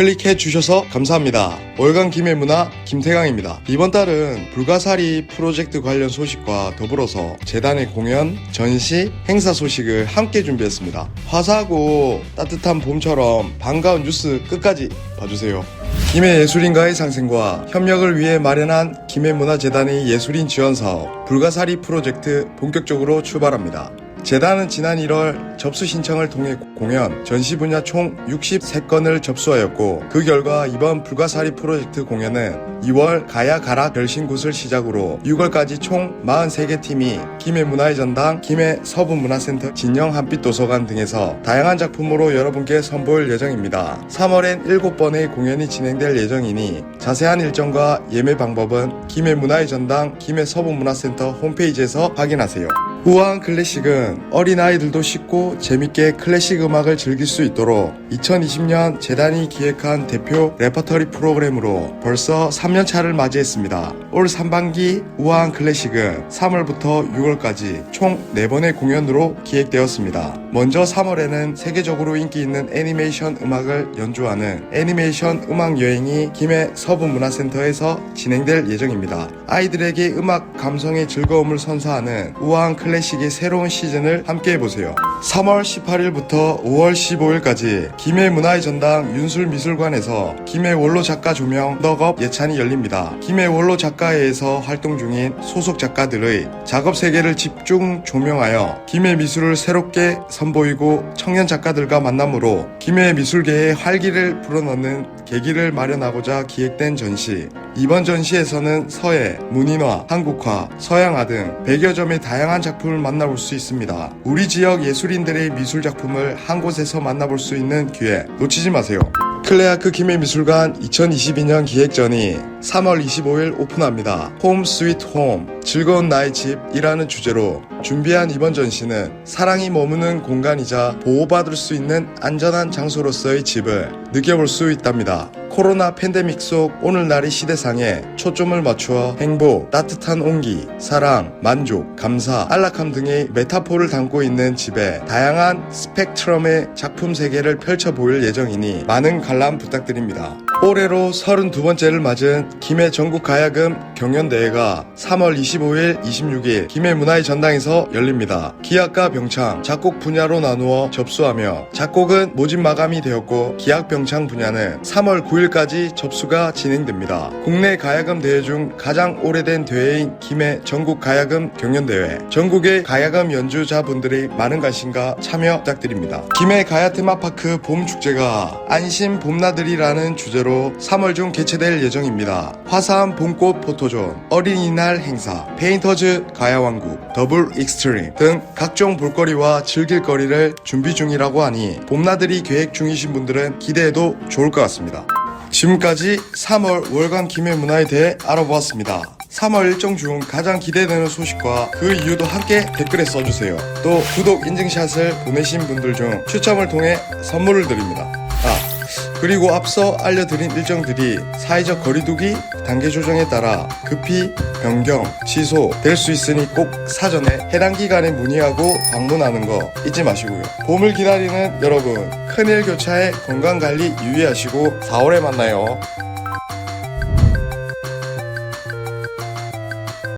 클릭해 주셔서 감사합니다. 월간 김해 문화 김태강입니다. 이번 달은 불가사리 프로젝트 관련 소식과 더불어서 재단의 공연, 전시, 행사 소식을 함께 준비했습니다. 화사하고 따뜻한 봄처럼 반가운 뉴스 끝까지 봐주세요. 김해 예술인과의 상생과 협력을 위해 마련한 김해 문화재단의 예술인 지원 사업 불가사리 프로젝트 본격적으로 출발합니다. 재단은 지난 1월 접수 신청을 통해 공연, 전시 분야 총 63건을 접수하였고 그 결과 이번 불가사리 프로젝트 공연은 2월 가야 가라 별신굿을 시작으로 6월까지 총 43개 팀이 김해 문화의 전당, 김해 서부문화센터, 진영 한빛도서관 등에서 다양한 작품으로 여러분께 선보일 예정입니다. 3월엔 7번의 공연이 진행될 예정이니 자세한 일정과 예매 방법은 김해 문화의 전당, 김해 서부문화센터 홈페이지에서 확인하세요. 우아한 클래식은 어린아이들도 쉽고 재밌게 클래식 음악을 즐길 수 있도록 2020년 재단이 기획한 대표 레퍼터리 프로그램으로 벌써 3년차를 맞이했습니다. 올 상반기 우아한 클래식은 3월부터 6월까지 총 4번의 공연으로 기획되었습니다. 먼저 3월에는 세계적으로 인기 있는 애니메이션 음악을 연주하는 애니메이션 음악 여행이 김해 서부문화센터에서 진행될 예정입니다. 아이들에게 음악 감성의 즐거움을 선사하는 우아한 클래식 의 새로운 시즌을 함께 해보세요. 3월 18일부터 5월 15일까지 김해 문화의 전당 윤술미술관에서 김해 원로 작가 조명 넉업 예찬이 열립니다. 김해 원로 작가회에서 활동 중인 소속 작가들의 작업 세계를 집중 조명하여 김해 미술을 새롭게 선보이고 청년 작가들과 만남으로 김해 미술계의 활기를 불어넣는 계기를 마련하고자 기획된 전시. 이번 전시에서는 서예, 문인화, 한국화, 서양화 등 100여 점의 다양한 작품을 만나볼 수 있습니다. 우리 지역 예술인들의 미술 작품을 한 곳에서 만나볼 수 있는 기회 놓치지 마세요. 클레아 크 김해미술관 2022년 기획전이 3월 25일 오픈합니다. 홈 스위트 홈 즐거운 나의 집이라는 주제로 준비한 이번 전시는 사랑이 머무는 공간이자 보호받을 수 있는 안전한 장소로서의 집을 느껴볼 수 있답니다. 코로나 팬데믹 속 오늘날의 시대상에 초점을 맞추어 행복, 따뜻한 온기, 사랑, 만족, 감사, 안락함 등의 메타포를 담고 있는 집에 다양한 스펙트럼의 작품 세계를 펼쳐 보일 예정이니 많은 관람 부탁드립니다. 올해로 32번째를 맞은 김해 전국 가야금 경연대회가 3월 25일, 26일 김해 문화의 전당에서 열립니다. 기악과 병창, 작곡 분야로 나누어 접수하며 작곡은 모집 마감이 되었고 기악 병창 분야는 3월 9일까지 접수가 진행됩니다. 국내 가야금 대회 중 가장 오래된 대회인 김해 전국 가야금 경연대회 전국의 가야금 연주자분들의 많은 관심과 참여 부탁드립니다. 김해 가야 테마파크 봄 축제가 안심 봄나들이라는 주제로 3월 중 개최될 예정입니다. 화사한 봄꽃 포토존, 어린이날 행사, 페인터즈 가야왕국, 더블 익스트림 등 각종 볼거리와 즐길거리를 준비 중이라고 하니 봄나들이 계획 중이신 분들은 기대해도 좋을 것 같습니다. 지금까지 3월 월간 김해 문화에 대해 알아보았습니다. 3월 일정 중 가장 기대되는 소식과 그 이유도 함께 댓글에 써주세요. 또 구독 인증샷을 보내신 분들 중 추첨을 통해 선물을 드립니다. 아, 그리고 앞서 알려드린 일정들이 사회적 거리두기 단계 조정에 따라 급히 변경, 취소 될 수 있으니 꼭 사전에 해당 기간에 문의하고 방문하는 거 잊지 마시고요. 봄을 기다리는 여러분, 큰일 교차에 건강관리 유의하시고 4월에 만나요.